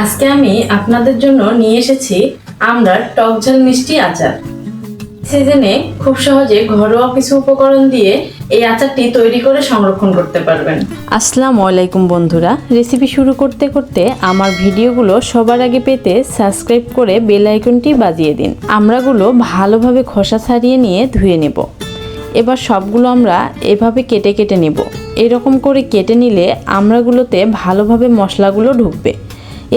আজকে আমি আপনাদের জন্য নিয়ে এসেছি আমরার টক ঝাল মিষ্টি আচার। সিজনে খুব সহজে ঘরোয়া কিছু উপকরণ দিয়ে এই আচারটি তৈরি করে সংরক্ষণ করতে পারবেন। আসসালামু আলাইকুম বন্ধুরা রেসিপি শুরু করতে করতে আমার ভিডিওগুলো সবার আগে পেতে সাবস্ক্রাইব করে বেল আইকনটি বাজিয়ে দিন। আমরাগুলো ভালোভাবে খোসা ছাড়িয়ে নিয়ে ধুয়ে নেব। এবার সবগুলো আমরা এভাবে কেটে কেটে নেব। এরকম করে কেটে নিলে আমরাগুলোতে ভালোভাবে মশলাগুলো ঢুকবে।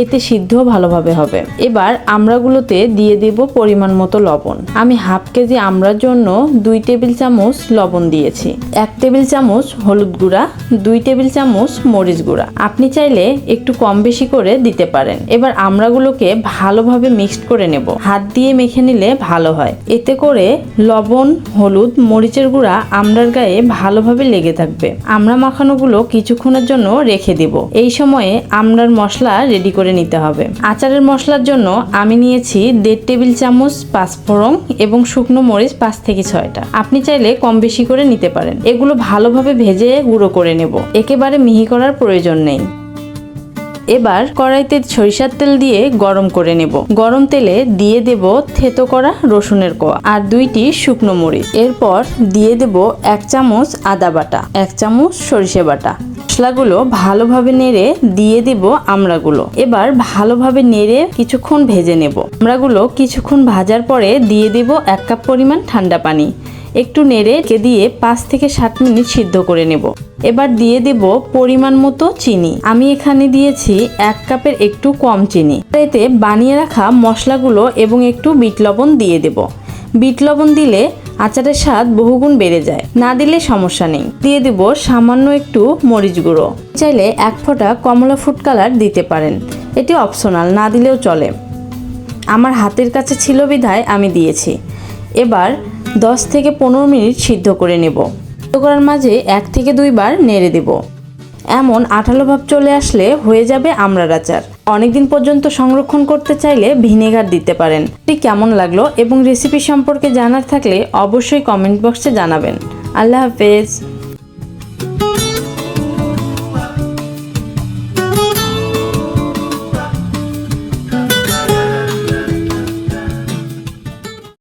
এতে সিদ্ধও ভালোভাবে হবে। এবার আমড়াগুলোতে দিয়ে দেব পরিমাণ মতো লবণ। আমি হাফ কেজি আমড়ার জন্য দুই টেবিল চামচ লবণ দিয়েছি। এক টেবিল চামচ হলুদ গুঁড়া, দুই টেবিল চামচ মরিচ গুঁড়া। আপনি চাইলে একটু কম বেশি করে দিতে পারেন। এবার আমড়াগুলোকে ভালোভাবে মিক্সড করে নেব। হাত দিয়ে মেখে নিলে ভালো হয়। এতে করে লবণ, হলুদ, মরিচের গুঁড়া আমড়ার গায়ে ভালোভাবে লেগে থাকবে। আমড়া মাখানোগুলো কিছুক্ষণের জন্য রেখে দিব। এই সময়ে আমড়ার মশলা রেডি করে নিতে হবে। আচারের মশলার জন্য আমি নিয়েছি দেড় টেবিল চামচ পাঁচফোড়ন এবং শুকনো মরিচ পাঁচ থেকে ছয়টা। আপনি চাইলে কম বেশি করে নিতে পারেন। এগুলো ভালোভাবে ভেজে গুঁড়ো করে নেব। একেবারে মিহি করার প্রয়োজন নেই। এবার কড়াইতে সরিষার তেল দিয়ে গরম করে নেব। গরম তেলে দিয়ে দেব থেতো করা রসুনের কোয়া আর দুইটি শুকনো মরিচ। এরপর দিয়ে দেব এক চামচ আদা বাটা, এক চামচ সরিষে বাটা। মশলাগুলো ভালোভাবে নেড়ে দিয়ে দেব আমড়াগুলো। এবার ভালোভাবে নেড়ে কিছুক্ষণ ভেজে নেব। আমড়াগুলো কিছুক্ষণ ভাজার পরে দিয়ে দেব এক কাপ পরিমাণ ঠান্ডা পানি। একটু নেড়ে দিয়ে পাঁচ থেকে সাত মিনিট সিদ্ধ করে নেব। এবার দিয়ে দেব পরিমাণ মতো চিনি। আমি এখানে দিয়েছি এক কাপের একটু কম চিনি। এতে বানিয়ে রাখা মশলাগুলো এবং একটু বিট লবণ দিয়ে দেব। বিট লবণ দিলে আচারের স্বাদ বহুগুণ বেড়ে যায়। না দিলে সমস্যা নেই। দিয়ে দেব সামান্য একটু মরিচ গুঁড়ো। চাইলে এক ফোঁটা কমলা ফুড কালার দিতে পারেন। এটি অপশনাল, না দিলেও চলে। আমার হাতের কাছে ছিল বিধায় আমি দিয়েছি। এবার দশ থেকে পনেরো মিনিট সিদ্ধ করে নেব। সিদ্ধ করার মাঝে এক থেকে দুইবার নেড়ে দেব। এমন আঠালো ভাব চলে আসলে হয়ে যাবে আমড়ার আচার অনেকদিন পর্যন্ত সংরক্ষণ করতে চাইলে ভিনেগার দিতে পারেন। এটি কেমন লাগল এবং রেসিপি সম্পর্কে জানার থাকলে অবশ্যই কমেন্ট বক্সে জানাবেন। আল্লাহ হাফেজ।